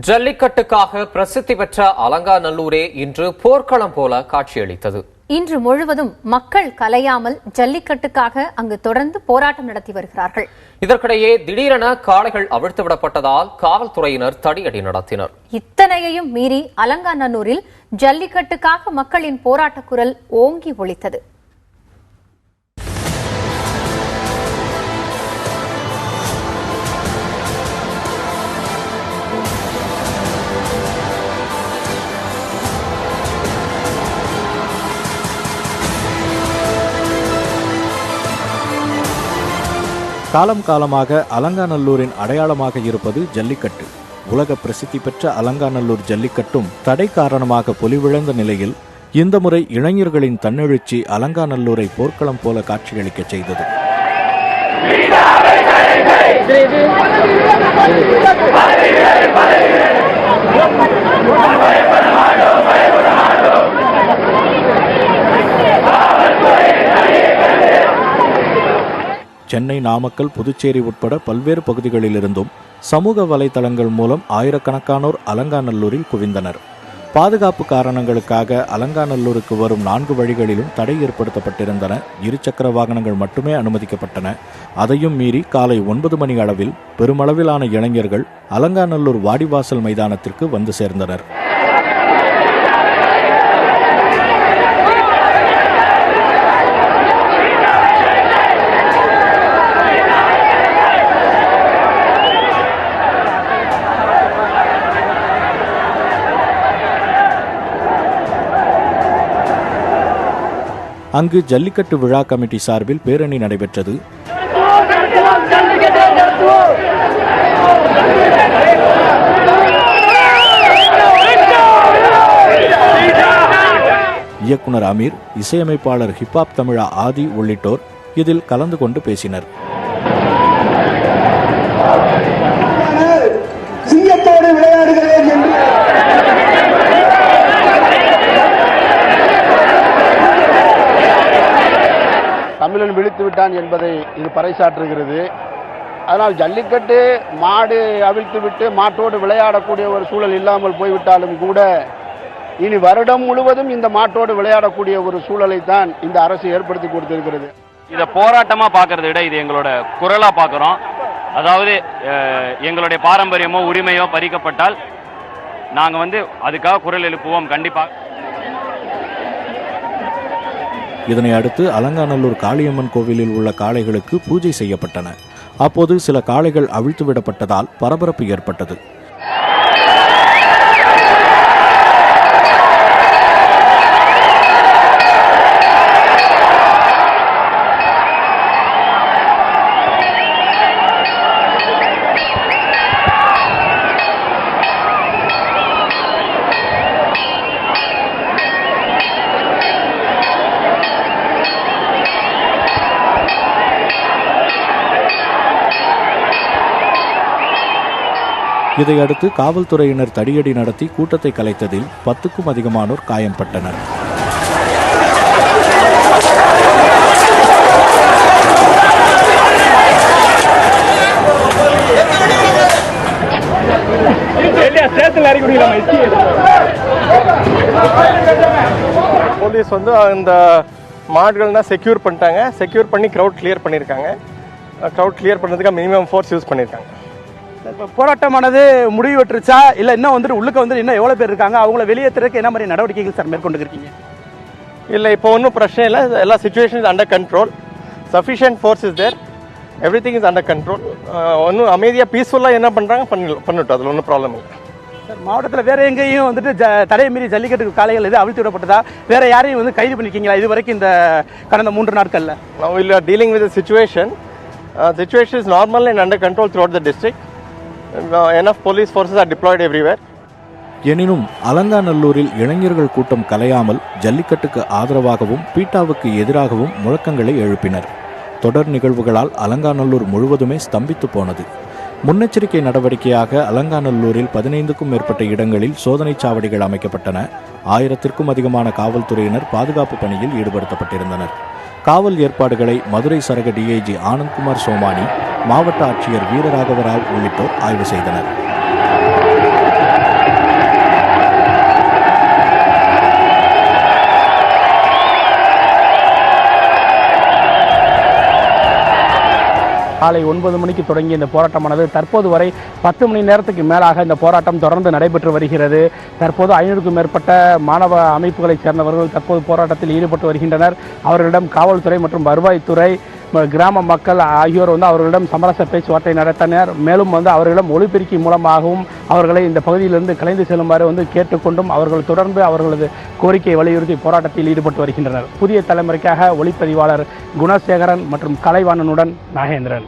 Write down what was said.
ஜல்லிக்கட்டுக்காக பிரசித்தி பெற்ற அலங்காநல்லூரே இன்று போர்க்களம் போல காட்சியளித்தது. இன்று முழுவதும் மக்கள் கலையாமல் ஜல்லிக்கட்டுக்காக அங்கு தொடர்ந்து போராட்டம் நடத்தி வருகிறார்கள். இதற்கிடையே திடீரென காளைகள் அவிழ்த்துவிடப்பட்டதால் காவல்துறையினர் தடியடி நடத்தினர். இத்தனையையும் மீறி அலங்காநல்லூரில் ஜல்லிக்கட்டுக்காக மக்களின் போராட்டக் குரல் ஓங்கி ஒலித்தது காலம் காலமாக அலங்காநல்லூரின் அடையாளமாக இருப்பது ஜல்லிக்கட்டு. உலக பிரசித்தி பெற்ற அலங்காநல்லூர் ஜல்லிக்கட்டும் தடை காரணமாக பொலிவிழந்த நிலையில் இந்த முறை இளைஞர்களின் தன்னெழுச்சி அலங்காநல்லூரை போர்க்களம் போல காட்சியளிக்க செய்தது. சென்னை நாமக்கல் புதுச்சேரி உட்பட பல்வேறு பகுதிகளிலிருந்தும் சமூக வலைதளங்கள் மூலம் ஆயிரக்கணக்கானோர் அலங்காநல்லூரில் குவிந்தனர். பாதுகாப்பு காரணங்களுக்காக அலங்காநல்லூருக்கு வரும் நான்கு வழிகளிலும் தடை ஏற்படுத்தப்பட்டிருந்தன. இருசக்கர வாகனங்கள் மட்டுமே அனுமதிக்கப்பட்டன. அதையும் மீறி காலை ஒன்பது மணி அளவில் பெருமளவிலான இளைஞர்கள் அலங்காநல்லூர் வாடிவாசல் மைதானத்திற்கு வந்து சேர்ந்தனர். அங்கு ஜல்லிக்கட்டு விழா கமிட்டி சார்பில் பேரணி நடைபெற்றது. இயக்குனர் அமீர் இசையமைப்பாளர் ஹிப்ஹாப் தமிழா ஆதி உள்ளிட்டோர் இதில் கலந்து கொண்டு பேசினர். விளையாடுகிறேன் என்று தமிழன் விழித்து விட்டான் என்பதை இது பறைசாற்றுகிறது. அதனால் ஜல்லிக்கட்டு மாடு அவிழ்த்து விட்டு மாட்டோடு விளையாடக்கூடிய ஒரு சூழல் இல்லாமல் போய்விட்டாலும் கூட இனி வருடம் முழுவதும் இந்த மாட்டோடு விளையாடக்கூடிய ஒரு சூழலை தான் இந்த அரசு ஏற்படுத்தி கொடுத்திருக்கிறது. இதை போராட்டமா பார்க்கறதை விட இது எங்களோட குரலா பார்க்குறோம் அதாவது எங்களுடைய பாரம்பரியமோ உரிமையோ பறிக்கப்பட்டால் நாங்க வந்து அதுக்காக குரல் எழுப்புவோம் கண்டிப்பா. இதனை அடுத்து அலங்காநல்லூர் காளியம்மன் கோவிலில் உள்ள காளைகளுக்கு பூஜை செய்யப்பட்டன. அப்போது சில காளைகள் அவிழ்த்து விடப்பட்டதால் பரபரப்பு ஏற்பட்டது. இதையடுத்து காவல்துறையினர் தடியடி நடத்தி கூட்டத்தை கலைத்ததில் பத்துக்கும் அதிகமானோர் காயம்பட்டனர். போலீஸ் வந்து அந்த மாடுகள்லாம் செக்யூர் பண்ணிட்டாங்க. செக்யூர் பண்ணி க்ரௌட் கிளியர் பண்ணியிருக்காங்க க்ரௌட் கிளியர் பண்ணுறதுக்கு மினிமம் ஃபோர்ஸ் யூஸ் பண்ணியிருக்காங்க இப்போ போராட்டமானது முடிவு பெற்றுச்சா இல்லை இன்னும் வந்துட்டு உள்ளுக்க வந்து இன்னும் எவ்வளோ பேர் இருக்காங்க? அவங்கள வெளியேற்றுறதுக்கு என்ன மாதிரி நடவடிக்கைகள் சார் மேற்கொண்டு இருக்கீங்க இல்லை இப்போ ஒன்றும் பிரச்சனை இல்லை. எல்லா situation is under control sufficient force is there everything is under control ஒன்றும் அமைதியாக பீஸ்ஃபுல்லாக என்ன பண்ணுறாங்க பண்ணி பண்ணட்டும். அதில் ஒன்றும் ப்ராப்ளம் இல்லை. சார் மாவட்டத்தில் வேற எங்கேயும் வந்துட்டு ஜ தடையை மீறி ஜல்லிக்கட்டு காளைகள் எது அவிழ்த்து விடப்பட்டதா? வேற யாரையும் வந்து கைது பண்ணிருக்கீங்களா? இது வரைக்கும் இந்த கடந்த மூன்று நாட்களில்? Now we are dealing with a situation. Uh, situation is normal and under control enough police forces are deployed everywhere. எனினும் அலங்காநல்லூரில் இளைஞர்கள் கூட்டம் கலையாமல் ஜல்லிக்கட்டுக்கு ஆதரவாகவும் பீட்டாவுக்கு எதிராகவும் முழக்கங்களை எழுப்பினர். தொடர் நிகழ்வுகளால் அலங்காநல்லூர் முழுவதுமே ஸ்தம்பித்து போனது. முன்னெச்சரிக்கை நடவடிக்கையாக அலங்காநல்லூரில் பதினைந்துக்கும் மேற்பட்ட இடங்களில் சோதனைச் சாவடிகள் அமைக்கப்பட்டன. ஆயிரத்திற்கும் அதிகமான காவல்துறையினர் பாதுகாப்பு பணியில் ஈடுபடுத்தப்பட்டிருந்தனர். காவல் ஏற்பாடுகளை மதுரை சரக டிஐஜி ஆனந்த்குமார் சோமானி மாவட்ட ஆட்சியர் வீரராகவராவ் உள்ளிட்டோர் ஆய்வு செய்தனர். காலை ஒன்பது மணிக்கு தொடங்கிய இந்த போராட்டமானது தற்போது வரை பத்து மணி நேரத்துக்கு மேலாக இந்த போராட்டம் தொடர்ந்து நடைபெற்று வருகிறது. தற்போது ஐநூறுக்கும் மேற்பட்ட மாணவ அமைப்புகளைச் சேர்ந்தவர்கள் தற்போது போராட்டத்தில் ஈடுபட்டு வருகின்றனர். அவர்களிடம் காவல்துறை மற்றும் வருவாய்த்துறை கிராம மக்கள் ஆகியோர் வந்து அவர்களிடம் சமரச பேச்சுவார்த்தை நடத்தினர். மேலும் வந்து அவர்களிடம் ஒளிபெருக்கி மூலமாகவும் அவர்களை இந்த பகுதியிலிருந்து கலைந்து செல்லுமாறு வந்து கேட்டுக்கொண்டும் அவர்கள் தொடர்ந்து அவர்களது கோரிக்கையை வலியுறுத்தி போராட்டத்தில் ஈடுபட்டு வருகின்றனர். புதிய தலைமுறைக்காக ஒளிப்பதிவாளர் குணசேகரன் மற்றும் கலைவாணனுடன் நாகேந்திரன்.